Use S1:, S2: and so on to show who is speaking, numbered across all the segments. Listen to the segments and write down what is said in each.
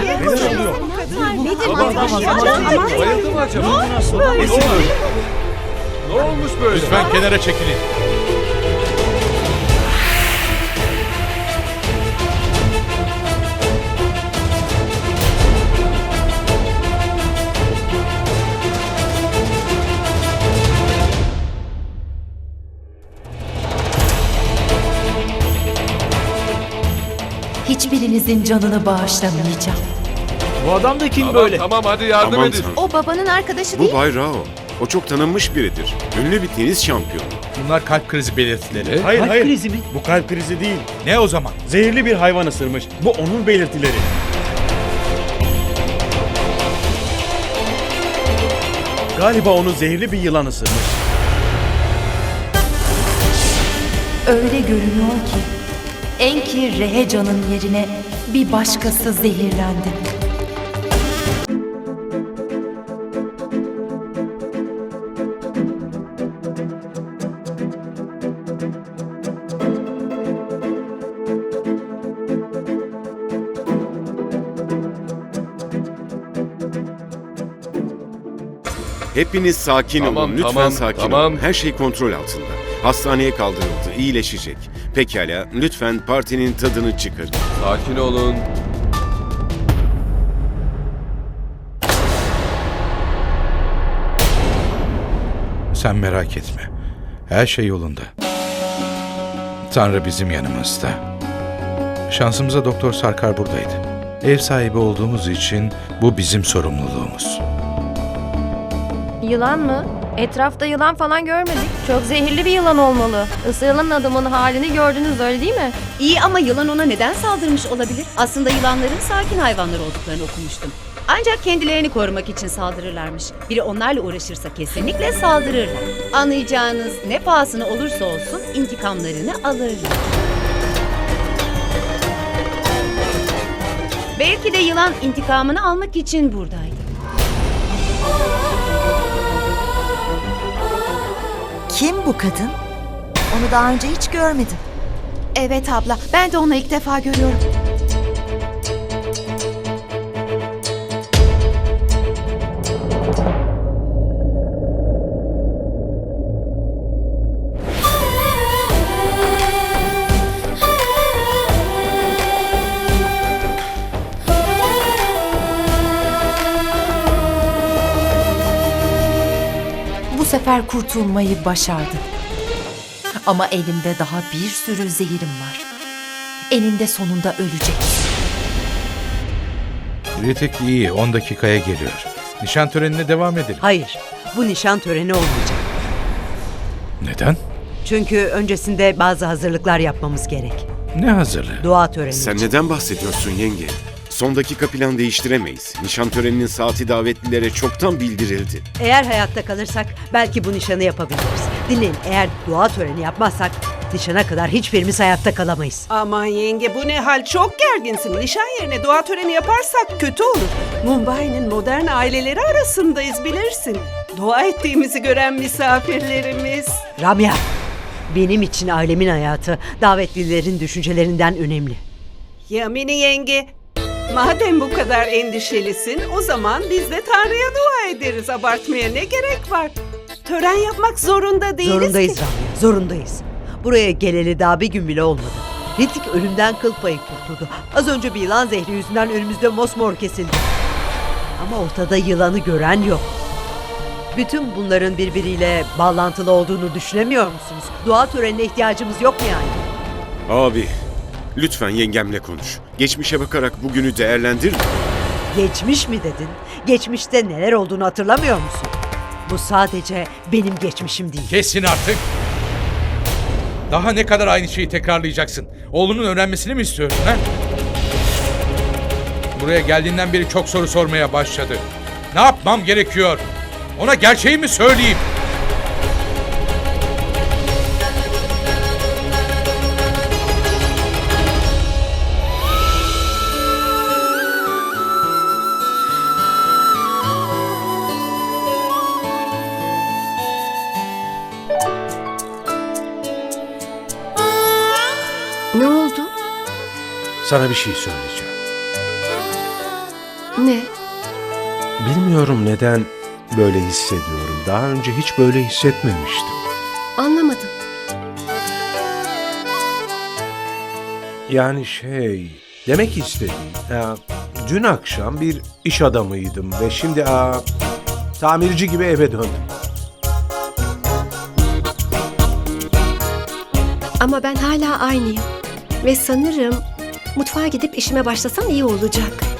S1: Neler oluyor?
S2: Nedir
S1: aman.
S3: Bayıldı mı acaba? Ne olmuş böyle?
S4: Lütfen kenara çekilin.
S5: Hiçbirinizin canını bağışlamayacağım.
S1: Bu adam da kim
S3: Tamam,
S1: böyle?
S3: tamam hadi yardım
S6: Aman
S3: edin.
S6: tanrım.
S2: O babanın arkadaşı
S6: Bu
S2: değil.
S6: Bay Rao. O çok tanınmış biridir. Ünlü bir tenis şampiyonu.
S4: Bunlar kalp krizi belirtileri.
S1: Hayır
S7: Kalp
S1: hayır.
S7: krizi mi?
S1: Bu kalp krizi değil.
S4: Ne o zaman?
S1: Zehirli bir hayvan ısırmış. Bu onun belirtileri. Galiba onu zehirli bir yılan ısırmış.
S5: Öyle görünüyor ki Enki Reheca'nın yerine bir başkası zehirlendi.
S6: Hepiniz sakin
S3: Tamam,
S6: olun. Lütfen
S3: tamam,
S6: sakin
S3: tamam.
S6: olun. Her şey kontrol altında. Hastaneye kaldırıldı. iyileşecek. Pekala. Lütfen partinin tadını çıkarın.
S3: Sakin olun.
S4: Sen merak etme. Her şey yolunda. Tanrı bizim yanımızda. Şansımıza Doktor Sarkar buradaydı. Ev sahibi olduğumuz için bu bizim sorumluluğumuz.
S8: Yılan mı? Etrafta yılan falan görmedik. Çok zehirli bir yılan olmalı. Isırılan adamın halini gördünüz öyle değil mi?
S2: İyi ama yılan ona neden saldırmış olabilir? Aslında yılanların sakin hayvanlar olduklarını okumuştum. Ancak kendilerini korumak için saldırırlarmış. Biri onlarla uğraşırsa kesinlikle saldırırlar. Anlayacağınız ne pahasına olursa olsun intikamlarını alırlar. Belki de yılan intikamını almak için buradaydı.
S9: Kim bu kadın? Onu daha önce hiç görmedim.
S2: Evet abla, ben de onu ilk defa görüyorum.
S5: Sefer kurtulmayı başardı. Ama elimde daha bir sürü zehirim var. Eninde sonunda ölecek.
S4: Ritik iyi. 10 dakikaya geliyor. Nişan törenine devam edelim.
S10: Hayır, bu nişan töreni olmayacak.
S4: Neden?
S10: Çünkü öncesinde bazı hazırlıklar yapmamız gerek.
S4: Ne hazırlığı?
S10: Dua töreni
S6: Sen
S10: için.
S6: neden bahsediyorsun yenge? Son dakika plan değiştiremeyiz. Nişan töreninin saati davetlilere çoktan bildirildi.
S10: Eğer hayatta kalırsak belki bu nişanı yapabiliriz. Dinleyin, eğer dua töreni yapmazsak nişana kadar hiçbirimiz hayatta kalamayız.
S11: Aman yenge bu ne hal çok gerginsin. Nişan yerine dua töreni yaparsak kötü olur. Mumbai'nin modern aileleri arasındayız bilirsin. Dua ettiğimizi gören misafirlerimiz.
S10: Ramya, benim için ailemin hayatı davetlilerin düşüncelerinden önemli.
S11: Yamini yenge, madem bu kadar endişelisin o zaman biz de Tanrı'ya dua ederiz. Abartmaya ne gerek var? Tören yapmak zorunda değiliz
S10: Zorundayız
S11: ki.
S10: Ramya, zorundayız. Buraya geleli daha bir gün bile olmadı. Ritik ölümden kıl payı kurtuldu. Az önce bir yılan zehri yüzünden önümüzde mosmor kesildi. Ama ortada yılanı gören yok. Bütün bunların birbiriyle bağlantılı olduğunu düşünemiyor musunuz? Dua törenine ihtiyacımız yok mu yani?
S6: Abi, lütfen yengemle konuş. Geçmişe bakarak bugünü değerlendir.
S10: Geçmiş mi dedin? Geçmişte neler olduğunu hatırlamıyor musun? Bu sadece benim geçmişim değil.
S4: Kesin artık. Daha ne kadar aynı şeyi tekrarlayacaksın? Oğlunun öğrenmesini mi istiyorsun ha? Buraya geldiğinden beri çok soru sormaya başladı. Ne yapmam gerekiyor? Ona gerçeği mi söyleyeyim? Sana bir şey söyleyeceğim.
S8: Ne?
S7: Bilmiyorum neden böyle hissediyorum. Daha önce hiç böyle hissetmemiştim.
S8: Anlamadım.
S7: Yani şey, demek istediğim, ya, dün akşam bir iş adamıydım ve şimdi aa, tamirci gibi eve döndüm.
S8: Ama ben hala aynıyım. Ve sanırım mutfağa gidip işime başlasam iyi olacak.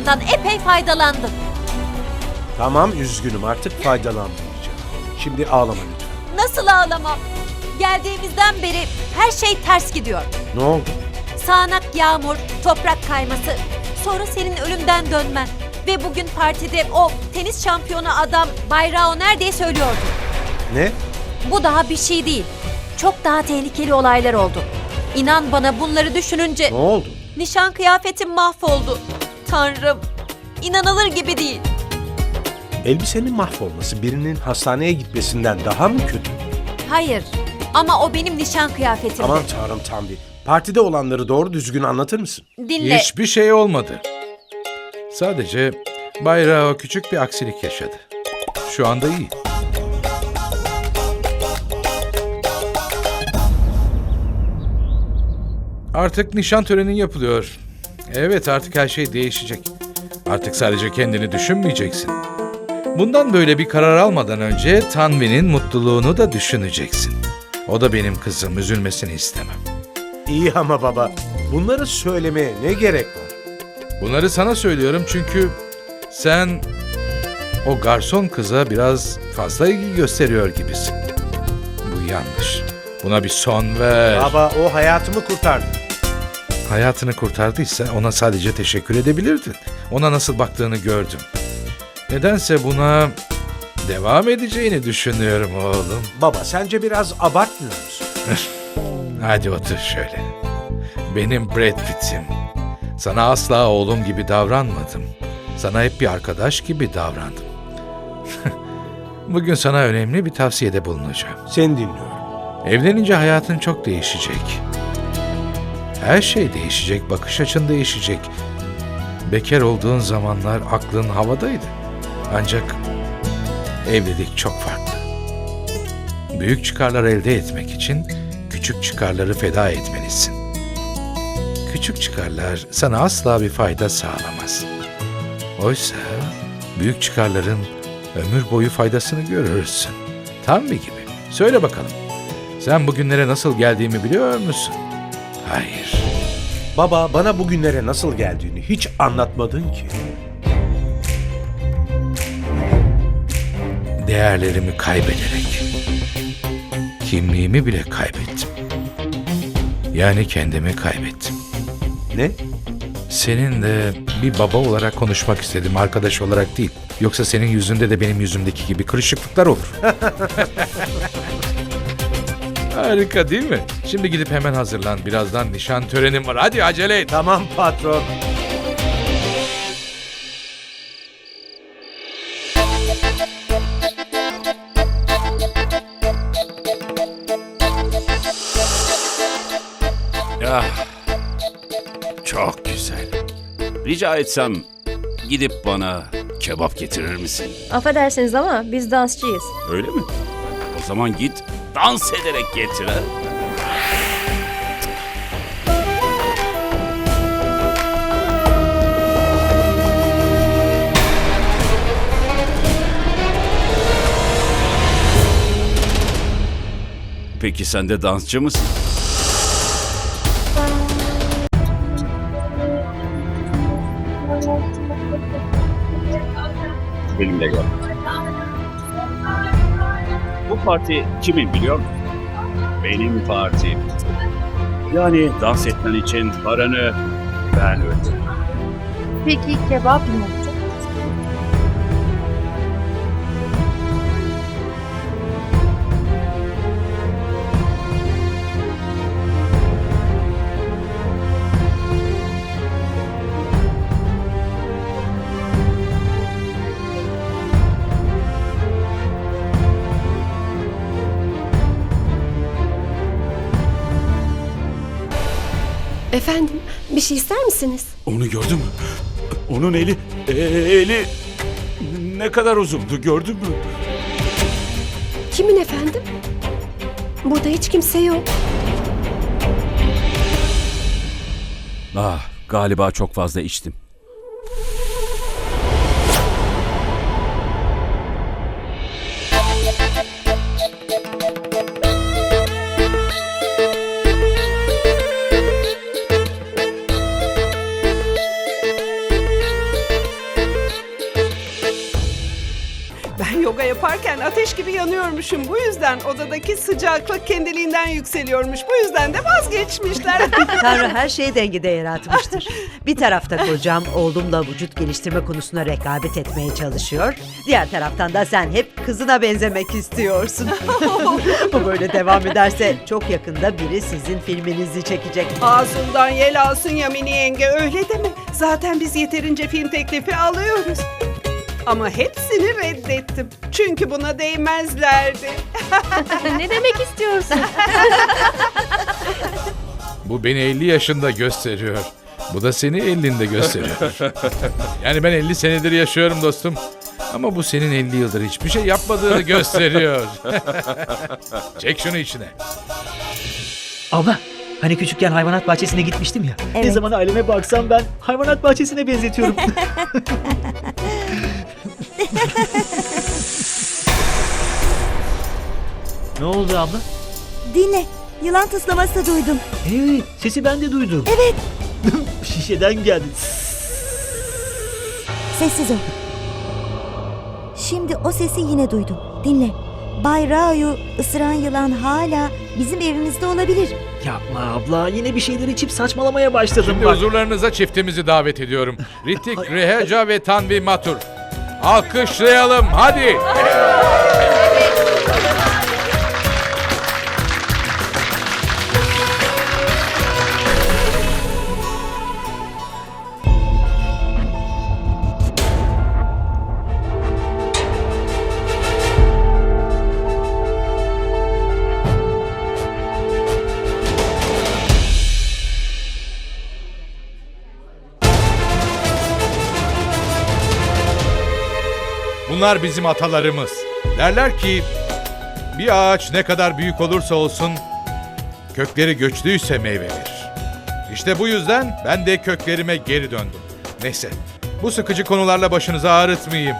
S12: Olmamdan epey faydalandın.
S7: Tamam üzgünüm artık faydalanmayacağım. Şimdi ağlama lütfen.
S12: Nasıl ağlamam? Geldiğimizden beri her şey ters gidiyor.
S7: Ne oldu?
S12: Sağanak yağmur, toprak kayması, sonra senin ölümden dönmen. Ve bugün partide o tenis şampiyonu adam bayrağı nerede söylüyordu.
S7: Ne?
S12: Bu daha bir şey değil. Çok daha tehlikeli olaylar oldu. İnan bana bunları düşününce
S7: Ne oldu?
S12: nişan kıyafetim mahvoldu. Tanrım, inanılır gibi değil.
S7: Elbisenin mahvolması birinin hastaneye gitmesinden daha mı kötü?
S12: Hayır ama o benim nişan kıyafetimdi.
S7: Aman tanrım Tanvi. Partide olanları doğru düzgün anlatır mısın?
S12: Dinle.
S4: Hiçbir şey olmadı. Sadece bayrağı küçük bir aksilik yaşadı. Şu anda iyi. Artık nişan töreni yapılıyor. Evet artık her şey değişecek. Artık sadece kendini düşünmeyeceksin. Bundan böyle bir karar almadan önce Tanvi'nin mutluluğunu da düşüneceksin. O da benim kızım, üzülmesini istemem.
S7: İyi ama baba. Bunları söylemeye ne gerek var?
S4: Bunları sana söylüyorum çünkü sen o garson kıza biraz fazla ilgi gösteriyor gibisin. Bu yanlış. Buna bir son ver.
S7: Baba o hayatımı kurtardı.
S4: Hayatını kurtardıysa ona sadece teşekkür edebilirdin. Ona nasıl baktığını gördüm. Nedense buna devam edeceğini düşünüyorum oğlum.
S7: Baba sence biraz abartmıyor musun?
S4: Hadi otur şöyle. Benim Brad Pitt'im. Sana asla oğlum gibi davranmadım. Sana hep bir arkadaş gibi davrandım. Bugün sana önemli bir tavsiyede bulunacağım.
S7: Seni dinliyorum.
S4: Evlenince hayatın çok değişecek. Her şey değişecek, bakış açın değişecek. Bekar olduğun zamanlar aklın havadaydı. Ancak evlilik çok farklı. Büyük çıkarlar elde etmek için küçük çıkarları feda etmelisin. Küçük çıkarlar sana asla bir fayda sağlamaz. Oysa büyük çıkarların ömür boyu faydasını görürsün. Tam bir gibi. Söyle bakalım. Sen bugünlere nasıl geldiğimi biliyor musun? Hayır.
S7: Baba bana bugünlere nasıl geldiğini hiç anlatmadın ki.
S4: Değerlerimi kaybederek. Kimliğimi bile kaybettim. Yani kendimi kaybettim.
S7: Ne?
S4: Seninle bir baba olarak konuşmak istedim, arkadaş olarak değil. Yoksa senin yüzünde de benim yüzümdeki gibi kırışıklıklar olur. Harika değil mi? Şimdi gidip hemen hazırlan. Birazdan nişan törenim var. Hadi acele et.
S7: Tamam patron.
S13: Ah, çok güzel. Rica etsem gidip bana kebap getirir misin?
S8: Affedersiniz ama biz dansçıyız.
S13: Öyle mi? O zaman git dans ederek getirir. Peki sen de dansçı mısın? Benimle gel. Bu parti kimin biliyor musun? Benim partim. Yani dans etmen için paranı ben ödedim.
S8: Peki kebap mı?
S14: Efendim, bir şey ister misiniz?
S13: Onu gördün mü? Onun eli, e- eli ne kadar uzundu gördün mü?
S14: Kimin efendim? Burada hiç kimse yok.
S13: Ah, galiba çok fazla içtim.
S11: yoga yaparken ateş gibi yanıyormuşum. Bu yüzden odadaki sıcaklık kendiliğinden yükseliyormuş. Bu yüzden de vazgeçmişler.
S10: Tanrı her şeyi dengede yaratmıştır. Bir tarafta kocam oğlumla vücut geliştirme konusunda rekabet etmeye çalışıyor. Diğer taraftan da sen hep kızına benzemek istiyorsun. Bu böyle devam ederse çok yakında biri sizin filminizi çekecek.
S11: Ağzından yel alsın ya mini yenge öyle deme. Zaten biz yeterince film teklifi alıyoruz. Ama hepsini reddettim. Çünkü buna değmezlerdi.
S8: ne demek istiyorsun?
S4: Bu beni 50 yaşında gösteriyor. Bu da seni 50'inde gösteriyor. yani ben 50 senedir yaşıyorum dostum. Ama bu senin 50 yıldır hiçbir şey yapmadığını gösteriyor. Çek şunu içine.
S15: Abla hani küçükken hayvanat bahçesine gitmiştim ya. Ne
S9: Evet.
S15: zaman aileme baksam ben hayvanat bahçesine benzetiyorum. ne oldu abla?
S9: Dinle. Yılan tıslaması duydum.
S15: Evet sesi ben de duydum.
S9: Evet.
S15: Şişeden geldi.
S9: Sessiz ol. Şimdi o sesi yine duydum. Dinle. Bay Rao'yu ısıran yılan hala bizim evimizde olabilir.
S15: Yapma abla yine bir şeyler içip saçmalamaya başladım
S4: Şimdi
S15: bak.
S4: huzurlarınıza çiftimizi davet ediyorum. Ritik, Reheca ve Tanvi Matur. Alkışlayalım hadi. Bunlar bizim atalarımız. Derler ki bir ağaç ne kadar büyük olursa olsun kökleri göçlüyse meyve verir. İşte bu yüzden ben de köklerime geri döndüm. Neyse bu sıkıcı konularla başınızı ağrıtmayayım.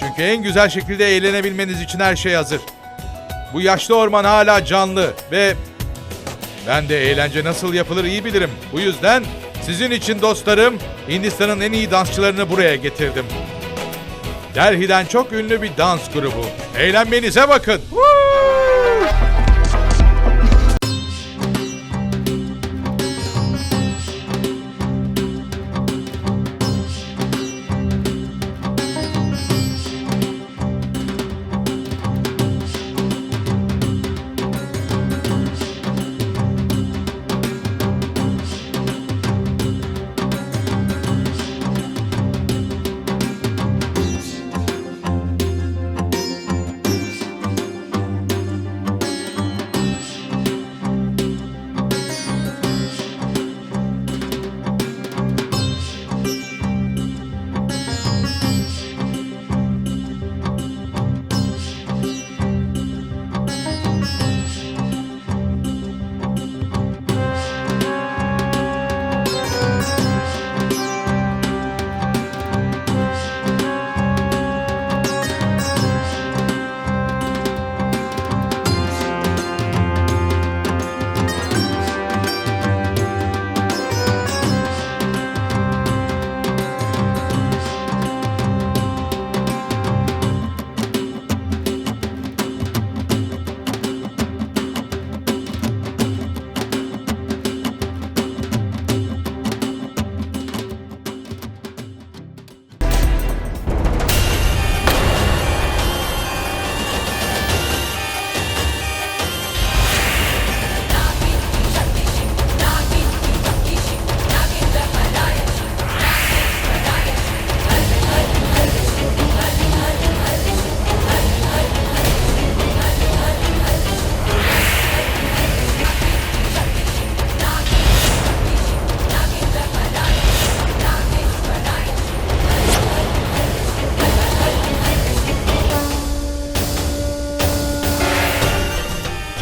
S4: Çünkü en güzel şekilde eğlenebilmeniz için her şey hazır. Bu yaşlı orman hala canlı ve ben de eğlence nasıl yapılır iyi bilirim. Bu yüzden sizin için dostlarım Hindistan'ın en iyi dansçılarını buraya getirdim. Delhi'den çok ünlü bir dans grubu. Eğlenmenize bakın.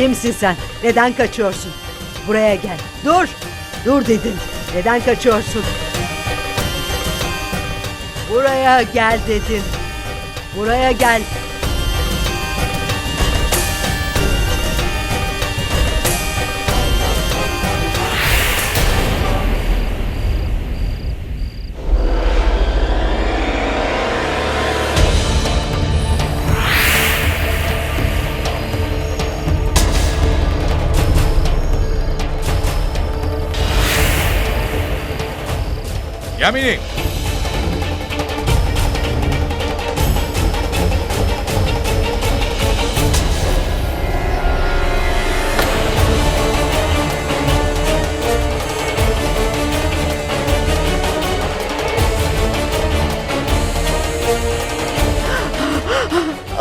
S10: Kimsin sen? Neden kaçıyorsun? Buraya gel. Dur. Dur dedim. Neden kaçıyorsun? Buraya gel dedim. Buraya gel.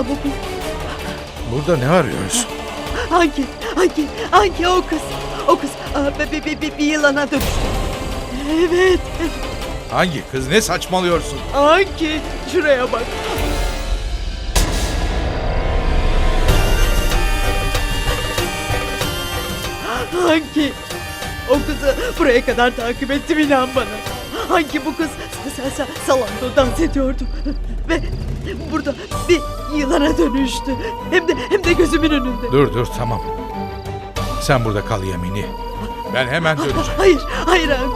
S10: Bu
S4: Burada ne arıyorsun?
S10: hangi, hangi, hangi o kız? O kız bir, bir, bir, bir yılana dönüştü. Evet,
S4: Hangi kız ne saçmalıyorsun?
S10: hangi? Şuraya bak. Hangi? O kızı buraya kadar takip ettim inan bana. Hangi bu kız sa- sa- salonda dans ediyordu ve burada bir yılana dönüştü. Hem de hem de gözümün önünde.
S4: Dur dur tamam. Sen burada kal Yamini. Ben hemen döneceğim.
S10: Hayır, hayır Hangi.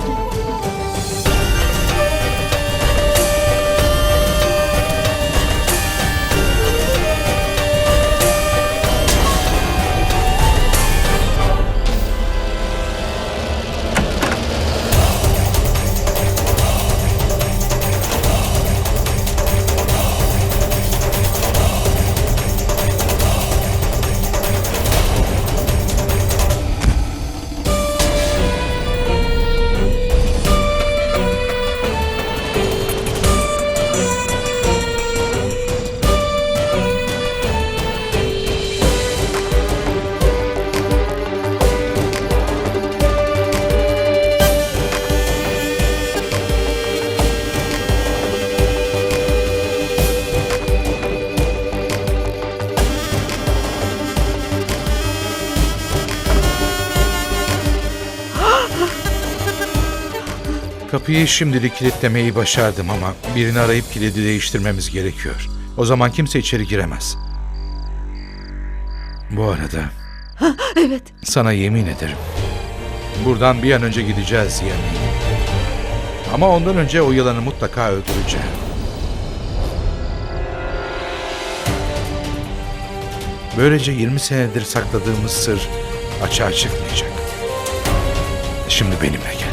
S4: Kapıyı şimdilik kilitlemeyi başardım ama birini arayıp kilidi değiştirmemiz gerekiyor. O zaman kimse içeri giremez. Bu arada
S10: Evet.
S4: sana yemin ederim. Buradan bir an önce gideceğiz yemin. Ama ondan önce o yılanı mutlaka öldüreceğim. Böylece 20 senedir sakladığımız sır açığa çıkmayacak. Şimdi benimle gel.